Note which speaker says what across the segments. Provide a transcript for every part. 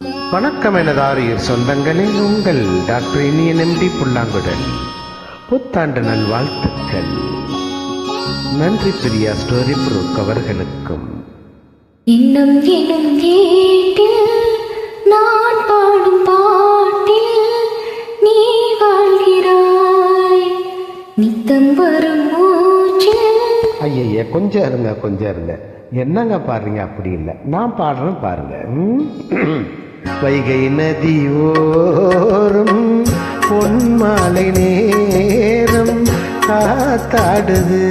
Speaker 1: வணக்கம் எனது ஆரியர் சொந்தங்களே உங்கள் டாக்டர் இனியன் எம்டி புல்லாங்குடன் புத்தாண்டு நல்வாழ்த்துக்கள். நன்றி பிரியா ஸ்டோரி புரூக் அவர்களுக்கும்.
Speaker 2: இன்னும் எனும் வீட்டில் நான் பாடும் பாட்டில் நீ வாழ்கிறாய். நித்தம் வரும்
Speaker 1: ஐயய்ய கொஞ்சம் இருங்க கொஞ்சம் இருங்க. என்னங்க பாடுறீங்க? அப்படி இல்லை. நான் பாடுறேன் பாருங்க? வைகை நதி ஓரம் பொன்மாலை நேரம் காத்தாடுது.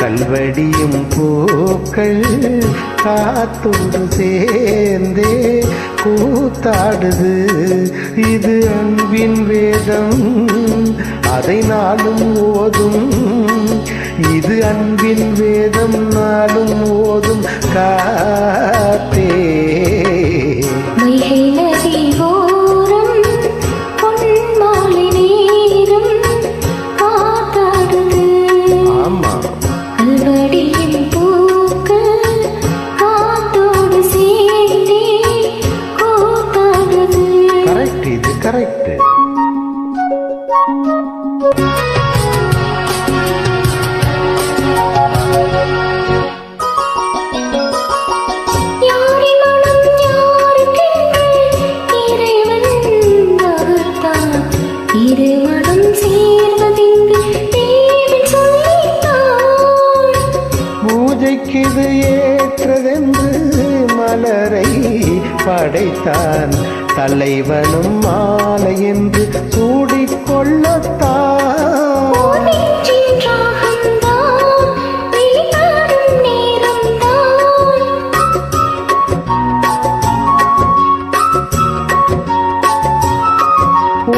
Speaker 1: கல்வடியும் பூக்கள் காத்தோடு சேர்ந்தே கூத்தாடுது. இது அன்பின் வேதம் அதை நாளும் ஓதும். இது அன்பின் வேதம் நாளும் ஓதும் கா இது ஏற்றதென்று மலரை படைத்தான். தலைவனும் மாலை என்று சூடிக்கொள்ளத்தான்
Speaker 2: நெஞ்சின்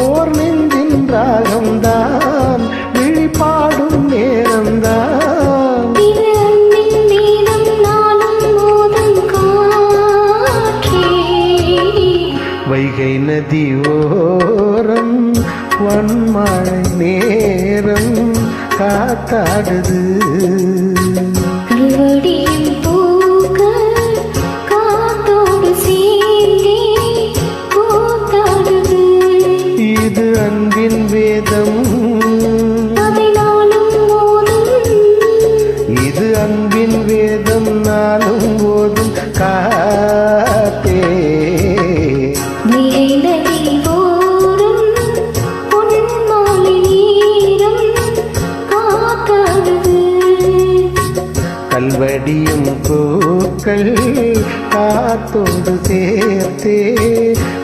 Speaker 1: ஓர் நெஞ்சின் ராகம்தான் விழிப்பாடும் நேரம்தான் வைகை நதி ஓ வன்மழை நேரம் காத்தாடுது.
Speaker 2: கல்வடியின்
Speaker 1: வடியும் பூக்கள் காத்தோடு சேர்த்தே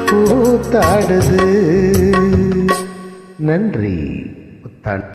Speaker 1: பூத்தாடுது. நன்றி. புத்தாண்டு.